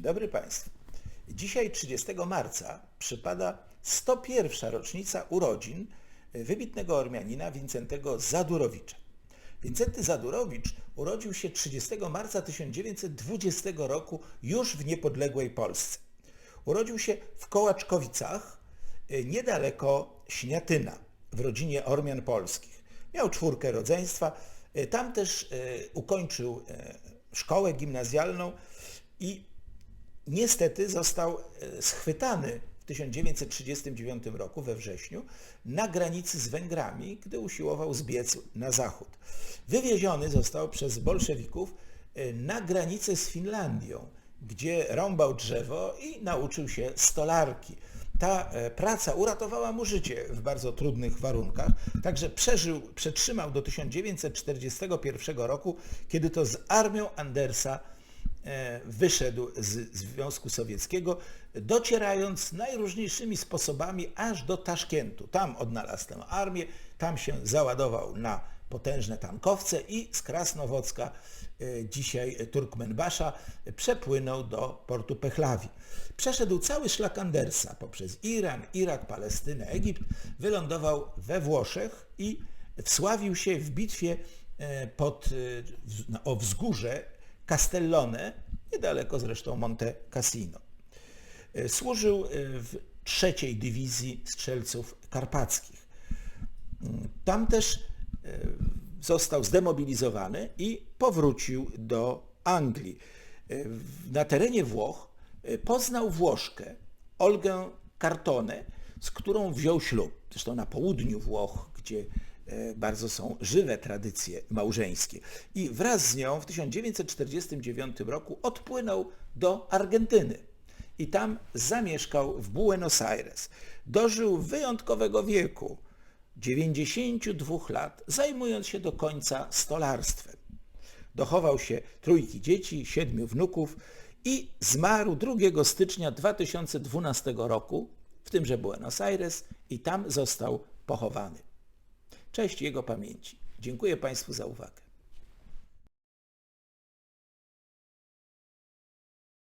dobry Państwu. Dzisiaj 30 marca przypada 101. rocznica urodzin wybitnego Ormianina Wincentego Zadurowicza. Wincenty Zadurowicz urodził się 30 marca 1920 roku już w niepodległej Polsce. Urodził się w Kołaczkowicach, y, niedaleko Śniatyna, w rodzinie Ormian polskich. Miał czwórkę rodzeństwa. y, Tam też y, ukończył szkołę gimnazjalną i niestety został e, schwytany w 1939 roku we wrześniu na granicy z Węgrami, gdy usiłował zbiec na zachód. Wywieziony został przez bolszewików e, na granicę z Finlandią, gdzie rąbał drzewo i nauczył się stolarki. Ta e, praca uratowała mu życie w bardzo trudnych warunkach, także przeżył, przetrzymał do 1941 roku, kiedy to z armią Andersa wyszedł z Związku Sowieckiego, docierając najróżniejszymi sposobami aż do Taszkentu. Tam odnalazł tę armię, tam się załadował na potężne tankowce i z Krasnowocka, e, dzisiaj Turkmenbasza, przepłynął do portu Pechlawi. Przeszedł cały szlak Andersa poprzez Iran, Irak, Palestynę, Egipt, wylądował we Włoszech i wsławił się w bitwie e, pod, e, o wzgórze Castellone, niedaleko zresztą Monte Cassino. E, Służył e, w trzeciej dywizji strzelców karpackich. Mm, Tam też e, został zdemobilizowany i powrócił do Anglii. Na terenie Włoch poznał Włoszkę, Olgę Cartone, z którą wziął ślub. Zresztą na południu Włoch, gdzie bardzo są żywe tradycje małżeńskie. I wraz z nią w 1949 roku odpłynął do Argentyny i tam zamieszkał w Buenos Aires. Dożył wyjątkowego wieku, 92 lat, zajmując się do końca stolarstwem. Dochował się trójki dzieci, siedmiu wnuków i zmarł 2 stycznia 2012 roku w tymże Buenos Aires i tam został pochowany. Cześć jego pamięci. Dziękuję Państwu za uwagę.